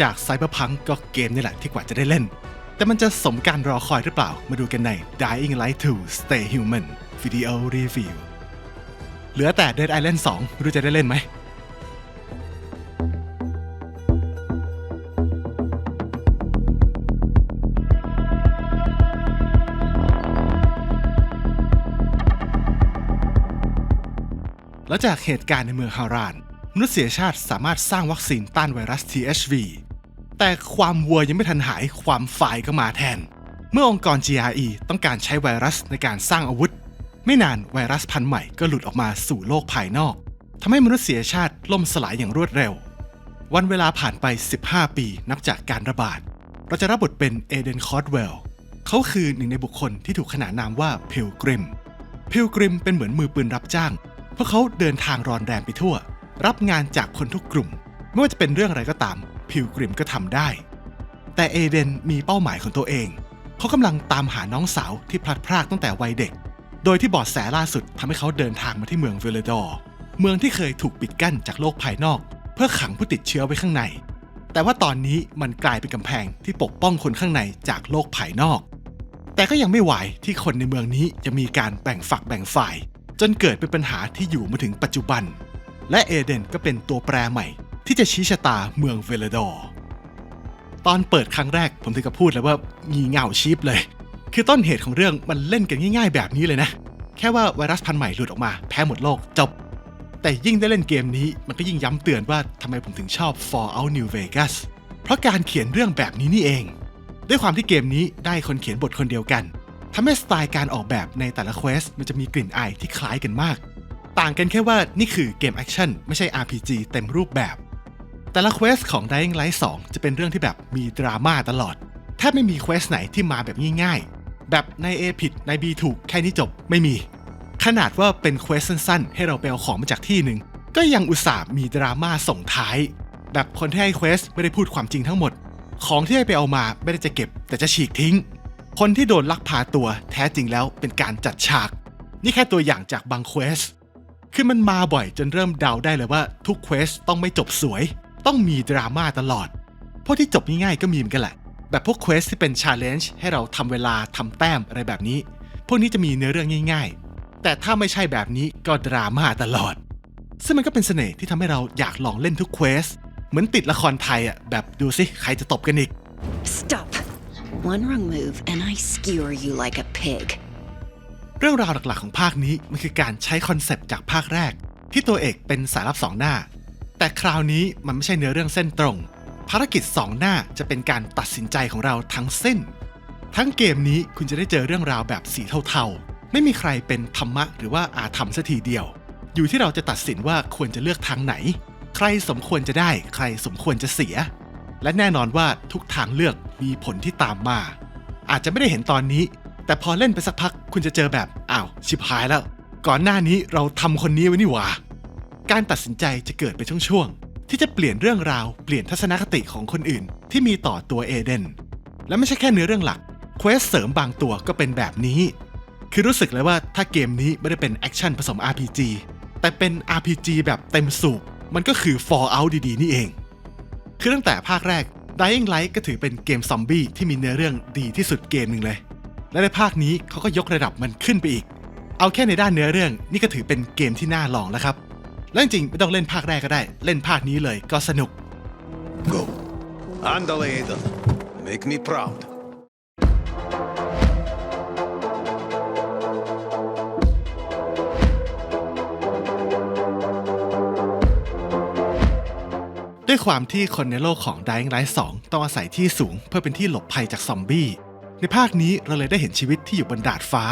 จากไซเบอร์พังก็เกมนี่แหละที่กว่าจะได้เล่น แต่มันจะสมการรอคอยหรือเปล่า มาดูกันใน Dying Light 2 Stay Human Video Review เหลือแต่ Dead Island 2 รู้จะได้เล่นไหมแล้วจากเหตุการณ์ในเมืองฮาราน มนุษยชาติสามารถสร้างวัคซีนต้านไวรัส THV แต่ความวัวยังไม่ทันหายความฝ่ายก็มาแทน เมื่อองค์กร GRE ต้องการใช้ไวรัสในการสร้างอาวุธ ไม่นานไวรัสพันธุ์ใหม่ก็หลุดออกมาสู่โลกภายนอกทำให้มนุษยชาติล่มสลายอย่างรวดเร็ว วันเวลาผ่านไป 15 ปีนับจากการระบาด เราจะรับบทเป็นเอเดนคอร์ดเวลเขาคือหนึ่งในบุคคลที่ถูกขนานนามว่าพิลกริมพิลกริมเป็นเหมือนมือปืนรับจ้าง เพราะเขาเดินทางรอนแรมไปทั่ว รับงานจากคนทุกกลุ่ม ไม่ว่าจะเป็นเรื่องอะไรก็ตาม พิลกริมก็ทำได้ แต่เอเดนมีเป้าหมายของตัวเอง เขากำลังตามหาน้องสาวที่พลัดพรากตั้งแต่วัยเด็ก โดยที่บอดแสล่าสุดทำให้เขาเดินทางมาที่เมืองเวเลดอร์ เมืองที่เคยถูกปิดกั้นจากโลกภายนอก เพื่อขังผู้ติดเชื้อไว้ข้างใน แต่ว่าตอนนี้มันกลายเป็นกำแพงที่ปกป้องคนข้างในจากโลกภายนอก แต่ก็ยังไม่ไหวที่คนในเมืองนี้จะมีการแบ่งฝักแบ่งฝ่าย จนเกิดเป็นปัญหาที่อยู่มาถึงปัจจุบัน และเอเดนก็เป็นตัวแปรใหม่ ที่จะชี้ชะตาเมืองเวลดอร์ตอนเปิดครั้งแรกผมถึงกับพูดเลยว่างีเง่าชีพเลย คือต้นเหตุของเรื่องมันเล่นกันง่าย ๆ แบบนี้เลยนะ แค่ว่าไวรัสพันธุ์ใหม่หลุดออกมา แพ้หมดโลกจบ แต่ยิ่งได้เล่นเกมนี้มันก็ยิ่งย้ำเตือนว่าทำไมผมถึงชอบ Fallout New Vegas เพราะการเขียนเรื่องแบบนี้นี่เอง ด้วยความที่เกมนี้ได้คนเขียนบทคนเดียวกันทำให้สไตล์การออกแบบในแต่ละเควสมันจะมีกลิ่นอายที่คล้ายกันมาก ต่างกันแค่ว่านี่คือเกมแอคชั่นไม่ใช่ RPG เต็มรูปแบบ แต่ละเควสของ Dying Light 2 จะเป็นเรื่องที่แบบมีดราม่าตลอด แทบไม่มีเควสไหนที่มาแบบง่ายๆ แบบใน A ผิดใน B ถูกแค่นี้จบไม่มี ขนาดว่าเป็นเควสสั้นๆ ให้เราไปเอาของมาจากที่หนึ่ง ก็ยังอุตส่าห์มีดราม่าส่งท้าย แบบคนที่ให้เควสไม่ได้พูดความจริงทั้งหมด ของที่ให้ไปเอามาไม่ได้จะเก็บ แต่จะฉีกทิ้ง คนที่โดนลักพาตัวแท้จริงแล้วเป็นการจัดฉาก นี่แค่ตัวอย่างจากบางเควสคือมันมาบ่อยจนเริ่มเดาได้เลยว่าทุกเควสต้องไม่จบสวย ต้องมีดราม่าตลอด พวกที่จบง่ายๆก็มีเหมือนกันแหละ แบบพวกเควสที่เป็นชาเลนจ์ให้เราทำเวลาทำแต้มอะไรแบบนี้ พวกนี้จะมีเนื้อเรื่องง่ายๆ แต่ถ้าไม่ใช่แบบนี้ก็ดราม่าตลอด ซึ่งมันก็เป็นเสน่ห์ที่ทำให้เราอยากลองเล่นทุกเควส เหมือนติดละครไทยอะแบบดูสิใครจะตบกันอีก Stop. One wrong move and I skewer you like a pig. เรื่องราวหลักๆของภาคนี้มันคือการใช้คอนเซปต์จากภาคแรก ที่ตัวเอกเป็นสายลับสองหน้า แต่คราวนี้มันไม่ใช่เนื้อเรื่องเส้นตรง ภารกิจสองหน้าจะเป็นการตัดสินใจของเราทั้งเส้น ทั้งเกมนี้คุณจะได้เจอเรื่องราวแบบสีเทาๆ ไม่มีใครเป็นธรรมะหรือว่าอาธรรมสัทีเดียว อยู่ที่เราจะตัดสินว่าควรจะเลือกทางไหน ใครสมควรจะได้ ใครสมควรจะเสีย และแน่นอนว่าทุกทางเลือกมีผลที่ตามมา อาจจะไม่ได้เห็นตอนนี้ แต่พอเล่นไปสักพักคุณจะเจอแบบอ้าวชิบหายแล้ว ก่อนหน้านี้เราทำคนนี้ไว้นี่หว่า การตัดสินใจจะเกิดเป็นช่วงๆ ที่จะเปลี่ยนเรื่องราวเปลี่ยนทัศนคติของคนอื่น ที่มีต่อตัวเอเดน และไม่ใช่แค่เนื้อเรื่องหลักเควสเสริมบางตัวก็เป็นแบบนี้ คือรู้สึกเลยว่าถ้าเกมนี้ไม่ได้เป็นแอคชั่นผสม RPG แต่เป็น RPG แบบเต็มสูบมันก็คือ Fallout ดีๆ นี่เอง คือตั้งแต่ภาคแรก Dying Light ก็ถือเป็นเกมซอมบี้ที่มีเนื้อเรื่องดีที่สุดเกมหนึ่งเลย และในภาคนี้เขาก็ยกระดับมันขึ้นไปอีก เอาแค่ในด้านเนื้อเรื่องนี่ก็ถือเป็นเกมที่น่าลองแล้วครับ และจริงๆไม่ต้องเล่นภาคแรกก็ได้ เล่นภาคนี้เลยก็สนุก Go. Andale, Aiden. Make me proud. ด้วยความที่คนในโลกของ Dying Light 2 ต้องอาศัยที่สูงเพื่อเป็นที่หลบภัยจากซอมบี้ ในภาคนี้เราเลยได้เห็นชีวิตที่อยู่บนดาดฟ้า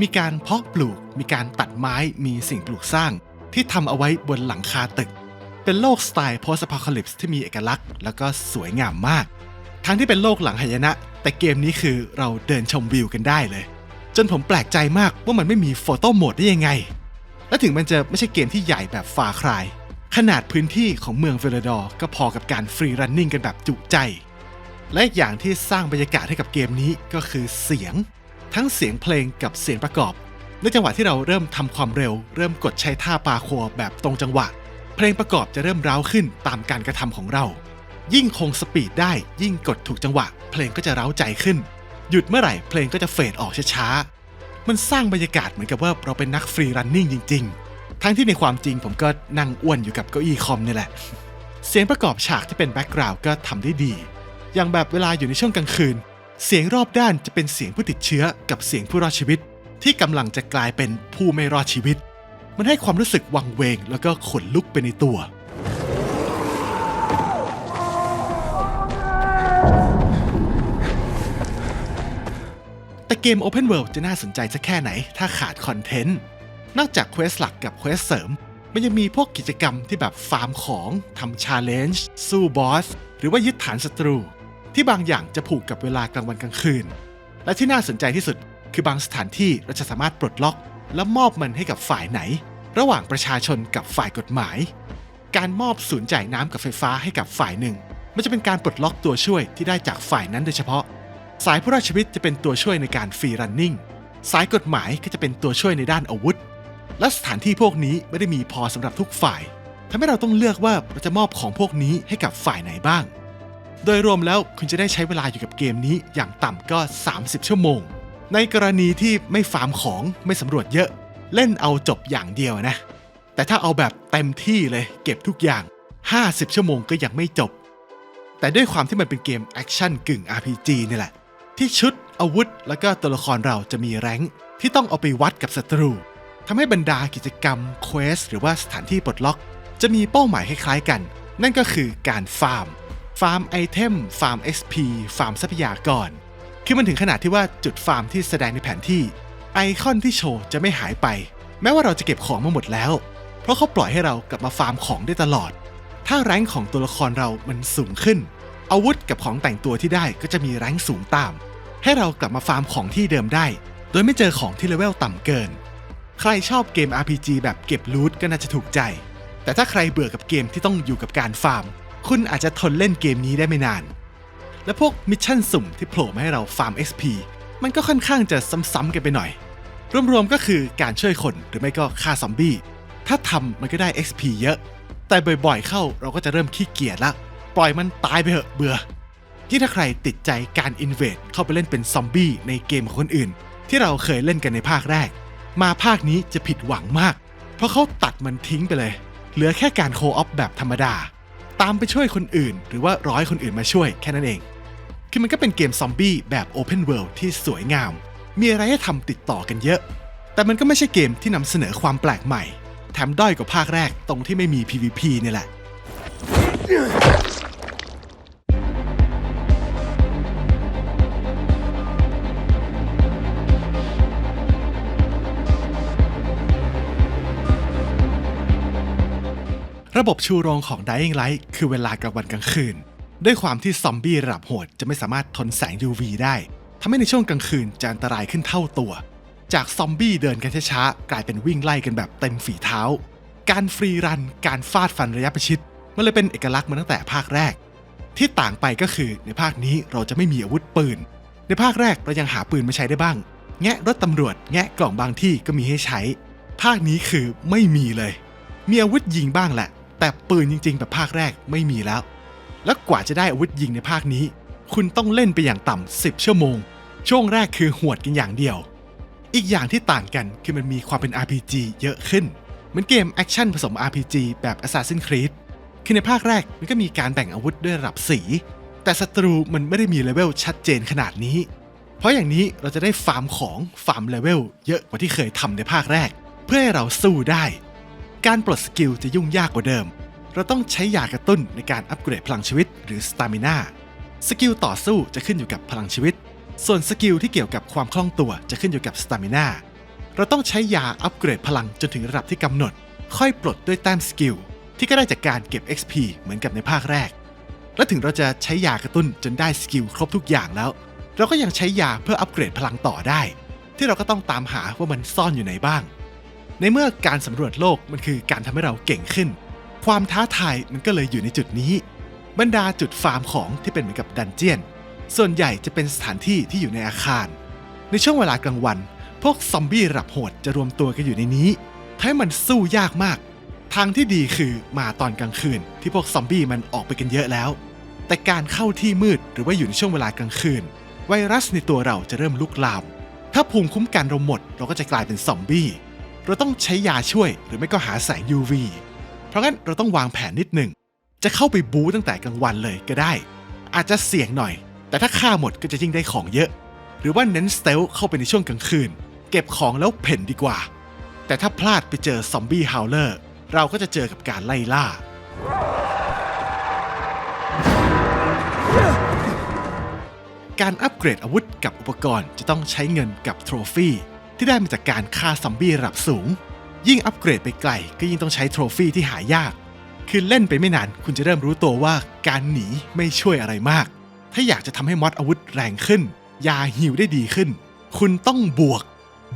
มีการเพาะปลูก มีการตัดไม้ มีสิ่งปลูกสร้าง ที่ทำเอาไว้บนหลังคาตึก เป็นโลกสไตล์ post apocalypse ที่มีเอกลักษณ์ แล้วก็สวยงามมาก ทั้งที่เป็นโลกหลังหายนะ แต่เกมนี้คือเราเดินชมวิวกันได้เลย จนผมแปลกใจมากว่ามันไม่มีโฟโต้โหมดได้ยังไง และถึงมันจะไม่ใช่เกมที่ใหญ่แบบฟาครายขนาดพื้นที่ของเมืองเฟลดอร์ก็พอกับการฟรีรันนิ่งกันแบบจุใจ และอย่างที่สร้างบรรยากาศให้กับเกมนี้ก็คือเสียง ทั้งเสียงเพลงกับเสียงประกอบ ในจังหวะที่เราเริ่มทำความเร็ว เริ่มกดใช้ท่าปาโคแบบตรงจังหวะ เพลงประกอบจะเริ่มร้าวขึ้นตามการกระทำของเรา ยิ่งคงสปีดได้ยิ่งกดถูกจังหวะ เพลงก็จะเร้าใจขึ้น หยุดเมื่อไหร่เพลงก็จะเฟดออกช้าๆมันสร้างบรรยากาศเหมือนกับว่าเราเป็นนักฟรีรันนิ่งจริง ๆ ทั้งที่ในความจริงผมก็นั่งอ้วนอยู่กับเก้าอี้คอมนี่แหละ เสียงประกอบฉากที่เป็นแบ็กกราวด์ก็ทำได้ดี อย่างแบบเวลาอยู่ในช่วงกลางคืน เสียงรอบด้านจะเป็นเสียงผู้ติดเชื้อกับเสียงผู้รอดชีวิต ที่กำลังจะกลายเป็นผู้ไม่รอดชีวิต มันให้ความรู้สึกวังเวงแล้วก็ขนลุกไปในตัว แต่เกม Open World จะน่าสนใจสักแค่ไหนถ้าขาดคอนเทนต์ นอกจากเควสหลักกับเควสเสริม มันยังมีพวกกิจกรรมที่แบบฟาร์มของทำชาเลนจ์สู้บอส หรือว่ายึดฐานศัตรู ที่บางอย่างจะผูกกับเวลากลางวันกลางคืน และที่น่าสนใจที่สุด คือบางสถานที่เราจะสามารถปลดล็อก และมอบมันให้กับฝ่ายไหน ระหว่างประชาชนกับฝ่ายกฎหมาย การมอบศูนย์จ่ายน้ำกับไฟฟ้าให้กับฝ่ายหนึ่ง มันจะเป็นการปลดล็อกตัวช่วยที่ได้จากฝ่ายนั้นโดยเฉพาะ สายผู้รอดชีวิตจะเป็นตัวช่วยในการฟรีรันนิ่งสายกฎหมายก็จะเป็นตัวช่วยในด้านอาวุธ และสถานที่พวกนี้ไม่ได้มีพอสำหรับทุกฝ่ายทำให้เราต้องเลือกว่าเราจะมอบของพวกนี้ให้กับฝ่ายไหนบ้าง โดยรวมแล้วคุณจะได้ใช้เวลาอยู่กับเกมนี้อย่างต่ำก็ 30 ชั่วโมง ในกรณีที่ไม่ฟาร์มของไม่สำรวจเยอะ เล่นเอาจบอย่างเดียวนะ แต่ถ้าเอาแบบเต็มที่เลยเก็บทุกอย่าง 50 ชั่วโมงก็ยังไม่จบ แต่ด้วยความที่มันเป็นเกมแอคชั่นกึ่ง RPG นี่แหละ ที่ชุดอาวุธแล้วก็ตัวละครเราจะมีแรงที่ต้องเอาไปวัดกับศัตรูทำให้บรรดากิจกรรมเควสหรือว่าสถานที่ปลดล็อก จะมีเป้าหมายคล้ายๆกัน นั่นก็คือการฟาร์ม ฟาร์มไอเทม ฟาร์ม XP ฟาร์มทรัพยากร คือมันถึงขนาดที่ว่าจุดฟาร์มที่แสดงในแผนที่ ไอคอนที่โชว์จะไม่หายไป แม้ว่าเราจะเก็บของมาหมดแล้ว เพราะเขาปล่อยให้เรากลับมาฟาร์มของได้ตลอด ถ้าแรงของตัวละครเรามันสูงขึ้น อาวุธกับของแต่งตัวที่ได้ก็จะมีแรงสูงตาม ให้เรากลับมาฟาร์มของที่เดิมได้ โดยไม่เจอของที่เลเวลต่ำเกิน ใครชอบเกม RPG แบบเก็บลูทก็น่าจะถูกใจ แต่ถ้าใครเบื่อกับเกมที่ต้องอยู่กับการฟาร์ม คุณอาจจะทนเล่นเกมนี้ได้ไม่นาน และพวกมิชชั่นสุ่มที่โผล่มาให้เราฟาร์ม XP มันก็ค่อนข้างจะซ้ำๆกันไปหน่อย รวมๆก็คือการช่วยคนหรือไม่ก็ฆ่าซอมบี้ ถ้าทำมันก็ได้ XP เยอะ แต่บ่อยๆเข้าเราก็จะเริ่มขี้เกียจละ ปล่อยมันตายไปเถอะเบื่อยิ่งถ้าใครติดใจการอินเวดเข้าไปเล่นเป็นซอมบี้ในเกมของคนอื่น ที่เราเคยเล่นกันในภาคแรก มาภาคนี้จะผิดหวังมาก เพราะเขาตัดมันทิ้งไปเลย เหลือแค่การโคออฟแบบธรรมดา ตามไปช่วยคนอื่น หรือว่าร้อยคนอื่นมาช่วยแค่นั้นเอง คือมันก็เป็นเกมซอมบี้แบบ Open World ที่สวยงาม มีอะไรให้ทำติดต่อกันเยอะ แต่มันก็ไม่ใช่เกมที่นำเสนอความแปลกใหม่ แถมด้อยกว่าภาคแรกตรงที่ไม่มี PVP นี่แหละระบบชูโรงของ Dying Light คือเวลากลางวันกลางคืน ด้วยความที่ซอมบี้ระดับโหดจะไม่สามารถทนแสง UV ได้ทำให้ในช่วงกลางคืนจะอันตรายขึ้นเท่าตัว จากซอมบี้เดินกันช้าๆกลายเป็นวิ่งไล่กันแบบเต็มฝีเท้า การฟรีรันการฟาดฟันระยะประชิดมันเลยเป็นเอกลักษณ์มาตั้งแต่ภาคแรก ที่ต่างไปก็คือในภาคนี้เราจะไม่มีอาวุธปืน ในภาคแรกเรายังหาปืนมาใช้ได้บ้าง แงะรถตำรวจ แงะกล่องบางที่ก็มีให้ใช้ ภาคนี้คือไม่มีเลย มีอาวุธยิงบ้างแหละ แต่ปืนจริง ๆ แบบภาคแรกไม่มีแล้ว แล้วกว่าจะได้อาวุธยิงในภาคนี้ คุณต้องเล่นไปอย่างต่ำ10 ชั่วโมง ช่วงแรกคือหวดกันอย่างเดียว อีกอย่างที่ต่างกันคือมันมีความเป็น RPG เยอะขึ้น เหมือนเกมแอคชั่นผสม RPG แบบ Assassin's Creed คือในภาคแรกมันก็มีการแบ่งอาวุธด้วยระดับสี แต่ศัตรูมันไม่ได้มีเลเวลชัดเจนขนาดนี้ เพราะอย่างนี้เราจะได้ฟาร์มของฟาร์มเลเวลเยอะกว่าที่เคยทำในภาคแรก เพื่อให้เราสู้ได้ การปลดสกิลจะยุ่งยากกว่าเดิม เราต้องใช้ยากระตุ้นในการอัปเกรดพลังชีวิตหรือสตามิน่าสกิลต่อสู้จะขึ้นอยู่กับพลังชีวิต ส่วนสกิลที่เกี่ยวกับความคล่องตัวจะขึ้นอยู่กับสตามิน่าเราต้องใช้ยาอัปเกรดพลังจนถึงระดับที่กำหนด ค่อยปลดด้วยแต้มสกิลที่ก็ได้จากการเก็บ XP เหมือนกับในภาคแรก และถึงเราจะใช้ยากระตุ้นจนได้สกิลครบทุกอย่างแล้ว เราก็ยังใช้ยาเพื่ออัปเกรดพลังต่อได้ ที่เราก็ต้องตามหาว่ามันซ่อนอยู่ไหนบ้าง ในเมื่อการสำรวจโลกมันคือการทำให้เราเก่งขึ้น ความท้าทายมันก็เลยอยู่ในจุดนี้ บรรดาจุดฟาร์มของที่เป็นเหมือนกับดันเจียน ส่วนใหญ่จะเป็นสถานที่ที่อยู่ในอาคาร ในช่วงเวลากลางวัน พวกซอมบี้รับโหดจะรวมตัวกันอยู่ในนี้ทำให้มันสู้ยากมาก ทางที่ดีคือมาตอนกลางคืน ที่พวกซอมบี้มันออกไปกันเยอะแล้ว แต่การเข้าที่มืดหรือว่าอยู่ในช่วงเวลากลางคืน ไวรัสในตัวเราจะเริ่มลุกลาม ถ้าภูมิคุ้มกันเราหมด เราก็จะกลายเป็นซอมบี้ เราต้องใช้ยาช่วยหรือไม่ก็หาแสง UV เพราะงั้นเราต้องวางแผนนิดหนึ่ง จะเข้าไปบู๊ตั้งแต่กลางวันเลยก็ได้ อาจจะเสี่ยงหน่อย แต่ถ้าฆ่าหมดก็จะยิ่งได้ของเยอะ หรือว่าเน้นสเตลเข้าไปในช่วงกลางคืน เก็บของแล้วเพ่นดีกว่า แต่ถ้าพลาดไปเจอซอมบี้ฮาวเลอร์เราก็จะเจอกับการไล่ล่า การอัปเกรดอาวุธกับอุปกรณ์จะต้องใช้เงินกับโทรฟี่ที่ได้มาจากการฆ่าซอมบี้ระดับสูง ยิ่งอัปเกรดไปไกลก็ยิ่งต้องใช้โทรฟี่ที่หายาก คือเล่นไปไม่นานคุณจะเริ่มรู้ตัวว่าการหนีไม่ช่วยอะไรมาก ถ้าอยากจะทำให้มอดอาวุธแรงขึ้น ยาหิวได้ดีขึ้น คุณต้องบวก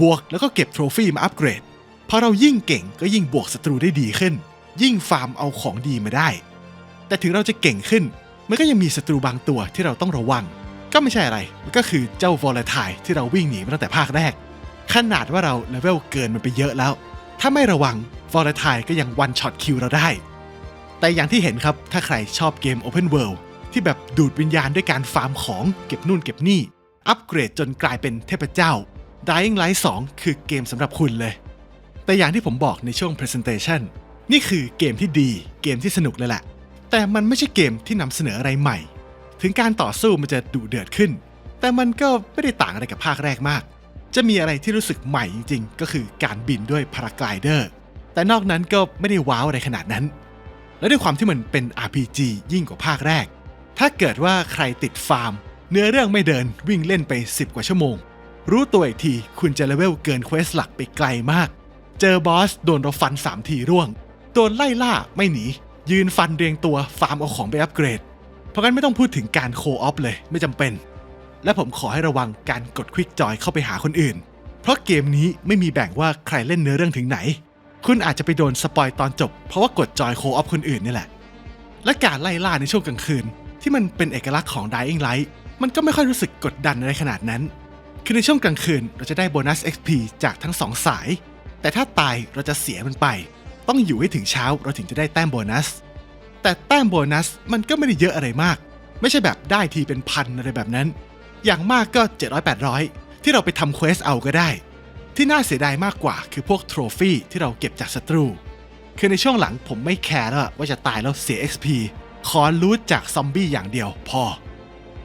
บวกแล้วก็เก็บโทรฟี่มาอัปเกรดพอเรายิ่งเก่งก็ยิ่งบวกศัตรูได้ดีขึ้น ยิ่งฟาร์มเอาของดีมาได้ แต่ถึงเราจะเก่งขึ้น มันก็ยังมีศัตรูบางตัวที่เราต้องระวัง ก็ไม่ใช่อะไร มันก็คือเจ้าวอล t i ที่เราวิ่งหนีมาตั้งแต่ภาคแรก ขนาดว่าเราเลเวลเกินมันไปเยอะแล้ว ถ้าไม่ระวังวอล t i ก็ยังวันช็อตคิวเราได้ แต่อย่างที่เห็นครับ ถ้าใครชอบเกม Open World ที่แบบดูดวิญญาณด้วยการฟาร์มของเก็บนู่นเก็บนี่ อัปเกรดจนกลายเป็นเทพเจ้า Dying Light 2 คือเกมสำหรับคุณเลย แต่อย่างที่ผมบอกในช่วง Presentation นี่คือเกมที่ดีเกมที่สนุกเลยแหละ แต่มันไม่ใช่เกมที่นำเสนออะไรใหม่ ถึงการต่อสู้มันจะดุเดือดขึ้น แต่มันก็ไม่ได้ต่างอะไรกับภาคแรกมาก จะมีอะไรที่รู้สึกใหม่จริงๆ ก็คือการบินด้วยพารากไกเดอร์ แต่นอกนั้นก็ไม่ได้ว้าวอะไรขนาดนั้น และด้วยความที่มันเป็น RPG ยิ่งกว่าภาคแรก ถ้าเกิดว่าใครติดฟาร์ม เนื้อเรื่องไม่เดินวิ่งเล่นไป 10 กว่าชั่วโมง รู้ตัวอีกทีคุณจะเลเวลเกินเควสหลักไปไกลมาก เจอบอสโดนเราฟัน 3 ทีร่วง โดนไล่ล่าไม่หนี ยืนฟันเรียงตัวฟาร์มเอาของไปอัปเกรด เพราะงั้นไม่ต้องพูดถึงการโคออฟเลยไม่จำเป็น และผมขอให้ระวังการกดควิกจอยเข้าไปหาคนอื่น เพราะเกมนี้ไม่มีแบ่งว่าใครเล่นเนื้อเรื่องถึงไหน คุณอาจจะไปโดนสปอยตอนจบ เพราะว่ากดจอยโคออฟคนอื่นนี่แหละ และการไล่ล่าในช่วงกลางคืน ที่มันเป็นเอกลักษณ์ของ Dying Light มันก็ไม่ค่อยรู้สึกกดดันอะไรขนาดนั้น คือในช่วงกลางคืนเราจะได้โบนัส XP จากทั้งสองสาย แต่ถ้าตายเราจะเสียมันไป ต้องอยู่ให้ถึงเช้าเราถึงจะได้แต้มโบนัส แต่แต้มโบนัสมันก็ไม่ได้เยอะอะไรมาก ไม่ใช่แบบได้ทีเป็นพันอะไรแบบนั้น อย่างมากก็ 700-800 ที่เราไปทำเควสเอาก็ได้ ที่น่าเสียดายมากกว่าคือพวกโทรฟี่ที่เราเก็บจากศัตรู คือในช่วงหลังผมไม่แคร์แล้วว่าจะตายแล้วเสีย XP ขอรูทจากซอมบี้อย่างเดียวพอ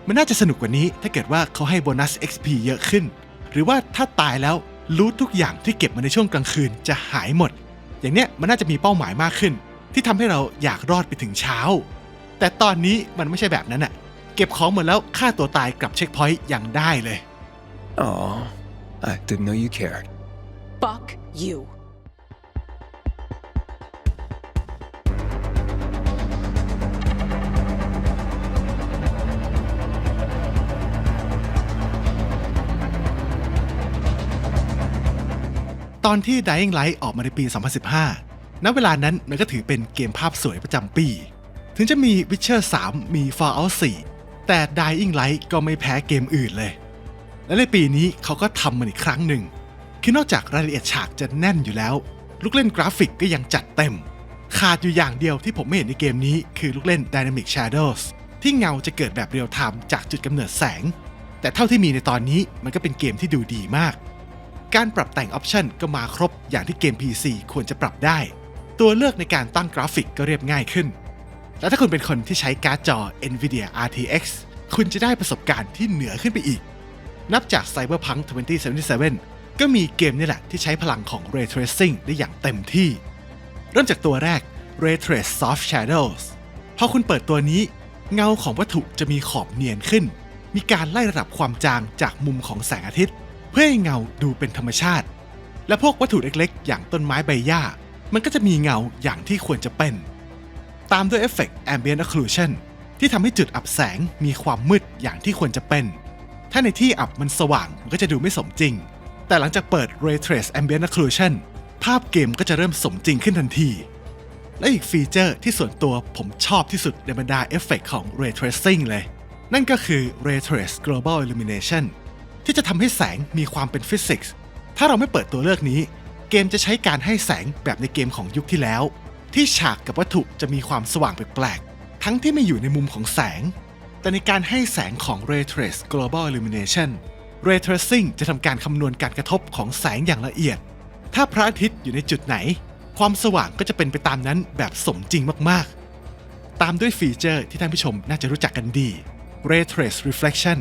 มันน่าจะสนุกกว่านี้ถ้าเกิดว่าเขาให้โบนัส XP เยอะขึ้น หรือว่าถ้าตายแล้วรูททุกอย่างที่เก็บมาในช่วงกลางคืนจะหายหมด อย่างเนี้ยมันน่าจะมีเป้าหมายมากขึ้น ที่ทำให้เราอยากรอดไปถึงเช้า แต่ตอนนี้มันไม่ใช่แบบนั้นอะ ของหมดแล้วฆ่าตัวตายกลับเช็คพอยต์อย่างได้เลย Aw, I didn't know you cared. Fuck you. ตอนที่ Dying Light ออกมาในปี 2015 ณ เวลานั้นมันก็ถือเป็นเกมภาพสวยประจำปี ถึงจะมี Witcher 3 มี Fallout 4 แต่ Dying Light ก็ไม่แพ้เกมอื่นเลย และในปีนี้เขาก็ทำมันอีกครั้งหนึ่ง คือนอกจากรายละเอียดฉากจะแน่นอยู่แล้ว ลูกเล่นกราฟิกก็ยังจัดเต็ม ขาดอยู่อย่างเดียวที่ผมไม่เห็นในเกมนี้ คือลูกเล่น Dynamic Shadows ที่เงาจะเกิดแบบเรียลไทม์จากจุดกำเนิดแสง แต่เท่าที่มีในตอนนี้มันก็เป็นเกมที่ดูดีมาก การปรับแต่งออปชันก็มาครบอย่างที่เกม PC ควรจะปรับได้ ตัวเลือกในการตั้งกราฟิกก็เรียบง่ายขึ้น และถ้าคุณเป็นคนที่ใช้การ์ดจอ NVIDIA RTX คุณจะได้ประสบการณ์ที่เหนือขึ้นไปอีก นับจาก Cyberpunk 2077 ก็มีเกมนี่แหละที่ใช้พลังของ Ray Tracing ได้อย่างเต็มที่ เริ่มจากตัวแรก Ray Trace Soft Shadows พอคุณเปิดตัวนี้ เงาของวัตถุจะมีขอบเนียนขึ้น มีการไล่ระดับความจางจากมุมของแสงอาทิตย์ เพื่อให้เงาดูเป็นธรรมชาติ และพวกวัตถุเล็กๆ อย่างต้นไม้ใบหญ้า มันก็จะมีเงาอย่างที่ควรจะเป็น ตามด้วยเอฟเฟกต์ Ambient Occlusion ที่ทำให้จุดอับแสงมีความมืดอย่างที่ควรจะเป็น ถ้าในที่อับมันสว่างมันก็จะดูไม่สมจริง แต่หลังจากเปิด Ray Trace Ambient Occlusion ภาพเกมก็จะเริ่มสมจริงขึ้นทันที และอีกฟีเจอร์ที่ส่วนตัวผมชอบที่สุดในบรรดาเอฟเฟกต์ของ Ray Tracing เลย นั่นก็คือ Ray Trace Global Illumination ที่จะทำให้แสงมีความเป็นฟิสิกส์ ถ้าเราไม่เปิดตัวเลือกนี้ เกมจะใช้การให้แสงแบบในเกมของยุคที่แล้ว ที่ฉากกับวัตถุจะมีความสว่างแปลกๆ ทั้งที่ไม่อยู่ในมุมของแสง แต่ในการให้แสงของ Ray Trace Global Illumination Ray Tracing จะทำการคำนวณการกระทบของแสงอย่างละเอียด ถ้าพระอาทิตย์อยู่ในจุดไหน ความสว่างก็จะเป็นไปตามนั้นแบบสมจริงมากๆ ตามด้วยฟีเจอร์ที่ท่านผู้ชมน่าจะรู้จักกันดี Ray Trace Reflection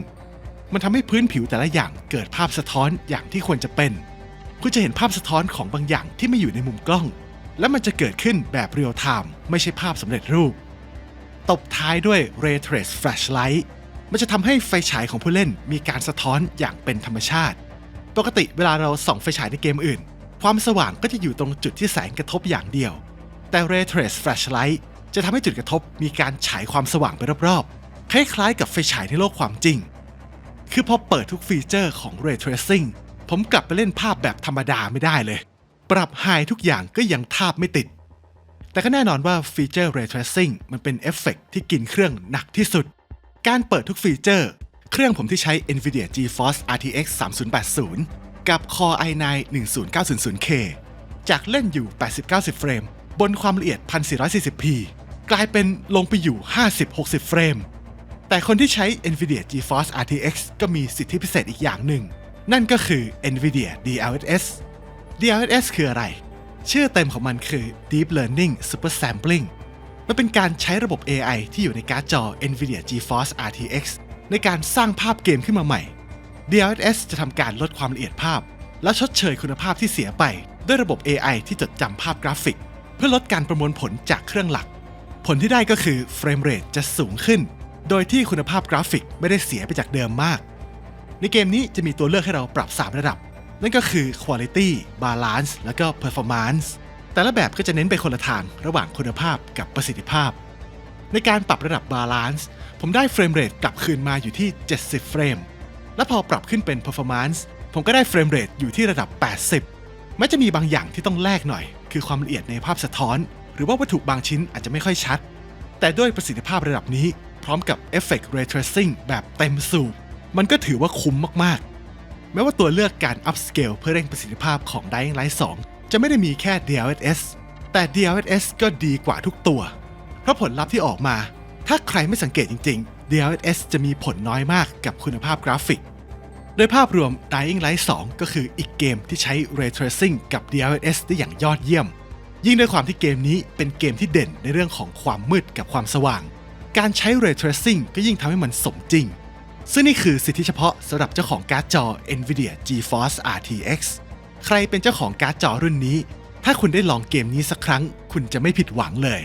มันทำให้พื้นผิวแต่ละอย่างเกิดภาพสะท้อนอย่างที่ควรจะเป็น คุณจะเห็นภาพสะท้อนของบางอย่างที่ไม่อยู่ในมุมกล้อง และมันจะเกิดขึ้นแบบเรียลไทม์ไม่ใช่ภาพสำเร็จรูป ตบท้ายด้วย Ray Trace Flashlight มันจะทำให้ไฟฉายของผู้เล่นมีการสะท้อนอย่างเป็นธรรมชาติ ปกติเวลาเราส่องไฟฉายในเกมอื่น ความสว่างก็จะอยู่ตรงจุดที่แสงกระทบอย่างเดียว แต่ Ray Trace Flashlight จะทำให้จุดกระทบมีการฉายความสว่างไปรอบๆ คล้ายๆ กับไฟฉายในโลกความจริง คือพอเปิดทุกฟีเจอร์ของ Ray Tracing ผมกลับไปเล่นภาพแบบธรรมดาไม่ได้เลย ปรับไฮทุกอย่างก็ยังทาบไม่ติด แต่ก็แน่นอนว่าฟีเจอร์ Ray Tracing มันเป็นเอฟเฟกต์ที่กินเครื่องหนักที่สุด การเปิดทุกฟีเจอร์ เครื่องผมที่ใช้ NVIDIA GeForce RTX 3080 กับ Core i9 10900K จากเล่นอยู่ 80-90 เฟรม บนความละเอียด 1440p กลายเป็นลงไปอยู่ 50-60 เฟรม แต่คนที่ใช้ NVIDIA GeForce RTX ก็มีสิทธิพิเศษอีกอย่างหนึ่ง นั่นก็คือ NVIDIA DLSS DLSS คืออะไร ชื่อเต็มของมันคือ Deep Learning Super Sampling มันเป็นการใช้ระบบ AI ที่อยู่ในการ์ดจอ NVIDIA GeForce RTX ในการสร้างภาพเกมขึ้นมาใหม่ DLSS จะทำการลดความละเอียดภาพ และชดเชยคุณภาพที่เสียไป ด้วยระบบ AI ที่จดจำภาพกราฟิก เพื่อลดการประมวลผลจากเครื่องหลัก ผลที่ได้ก็คือเฟรมเรทจะสูงขึ้น โดยที่คุณภาพกราฟิกไม่ได้เสียไปจากเดิมมาก ในเกมนี้จะมีตัวเลือกให้เราปรับ 3 ระดับ นั่นก็คือ Quality Balance แล้วก็ Performance แต่ละแบบก็จะเน้นไปคนละทางระหว่างคุณภาพกับประสิทธิภาพ ในการปรับระดับ Balance ผมได้เฟรมเรทกลับคืนมาอยู่ที่ 70 เฟรม และพอปรับขึ้นเป็น Performance ผมก็ได้เฟรมเรทอยู่ที่ระดับ 80 แม้จะมีบางอย่างที่ต้องแลกหน่อย คือความละเอียดในภาพสะท้อน หรือว่าวัตถุบางชิ้นอาจจะไม่ค่อยชัด แต่ด้วยประสิทธิภาพระดับนี้ พร้อมกับ Effect Ray Tracing แบบเต็มสูบมันก็ถือว่าคุ้มมากๆ แม้ว่าตัวเลือกการ upscale เพื่อเร่งประสิทธิภาพของ Dying Light 2 จะไม่ได้มีแค่ DLSS แต่ DLSS ก็ดีกว่าทุกตัว เพราะผลลัพธ์ที่ออกมา ถ้าใครไม่สังเกตจริง ๆ DLSS จะมีผลน้อยมากกับคุณภาพกราฟิก โดยภาพรวม Dying Light 2 ก็คืออีกเกมที่ใช้ Ray Tracing กับ DLSS ได้อย่างยอดเยี่ยม ยิ่งด้วยความที่เกมนี้เป็นเกมที่เด่นในเรื่องของความมืดกับความสว่าง การใช้ Ray Tracing ก็ยิ่งทำให้มันสมจริง ซึ่งนี่คือสิทธิเฉพาะสำหรับเจ้าของการ์ดจอ NVIDIA GeForce RTX ใครเป็นเจ้าของการ์ดจอรุ่นนี้ ถ้าคุณได้ลองเกมนี้สักครั้ง คุณจะไม่ผิดหวังเลย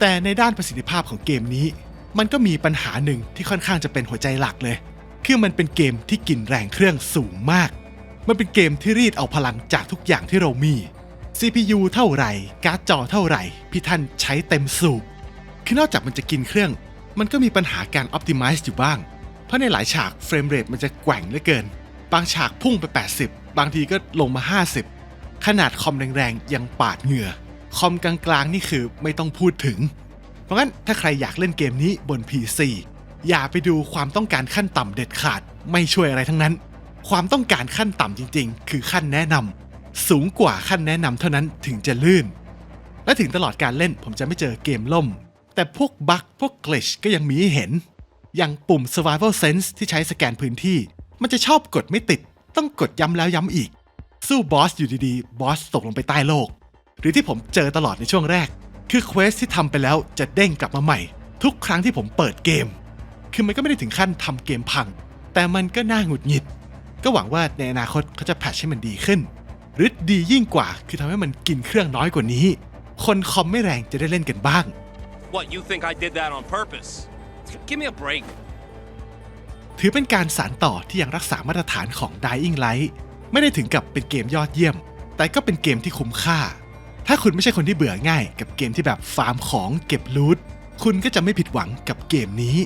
แต่ในด้านประสิทธิภาพของเกมนี้ มันก็มีปัญหาหนึ่งที่ค่อนข้างจะเป็นหัวใจหลักเลย คือมันเป็นเกมที่กินแรงเครื่องสูงมาก มันเป็นเกมที่รีดเอาพลังจากทุกอย่างที่เรามี CPU เท่าไหร่ การ์ดจอเท่าไหร่ พี่ท่านใช้เต็มสูบ คือนอกจากมันจะกินเครื่อง มันก็มีปัญหาการ optimize อยู่บ้าง เพราะในหลายฉากเฟรมเรทมันจะแกว่งเหลือเกิน บางฉากพุ่งไป 80 บางทีก็ลงมา 50 ขนาดคอมแรงๆ ยังปาดเหงื่อ คอมกลางๆ นี่คือไม่ต้องพูดถึง เพราะงั้นถ้าใครอยากเล่นเกมนี้บน PC อย่าไปดูความต้องการขั้นต่ำเด็ดขาดไม่ช่วยอะไรทั้งนั้น ความต้องการขั้นต่ำจริงๆ คือขั้นแนะนำสูงกว่าขั้นแนะนำเท่านั้นถึงจะลื่น และถึงตลอดการเล่นผมจะไม่เจอเกมล่ม แต่พวกบั๊กพวกกลิชก็ยังมีให้เห็น อย่างปุ่ม survival sense ที่ใช้สแกนพื้นที่ มันจะชอบกดไม่ติด ต้องกดย้ำแล้วย้ำอีก สู้บอสอยู่ดีๆ บอสตกลงไปใต้โลก หรือที่ผมเจอตลอดในช่วงแรก คือเควสที่ทำไปแล้วจะเด้งกลับมาใหม่ ทุกครั้งที่ผมเปิดเกม คือมันก็ไม่ได้ถึงขั้นทำเกมพัง แต่มันก็น่าหงุดหงิด ก็หวังว่าในอนาคตเขาจะแพทชให้มันดีขึ้น หรือดียิ่งกว่าคือทำให้มันกินเครื่องน้อยกว่านี้ คนคอมไม่แรงจะได้เล่นกันบ้าง What, you think I did that on purpose? Give me a break. ถือเป็นการสานต่อที่ยังรักษามาตรฐานของ Dying Light ไม่ได้ถึงกับเป็นเกมยอดเยี่ยม แต่ก็เป็นเกมที่คุ้มค่า ถ้าคุณไม่ใช่คนที่เบื่อง่าย กับเกมที่แบบฟาร์มของเก็บลูทคุณก็จะไม่ผิดหวังกับเกมนี้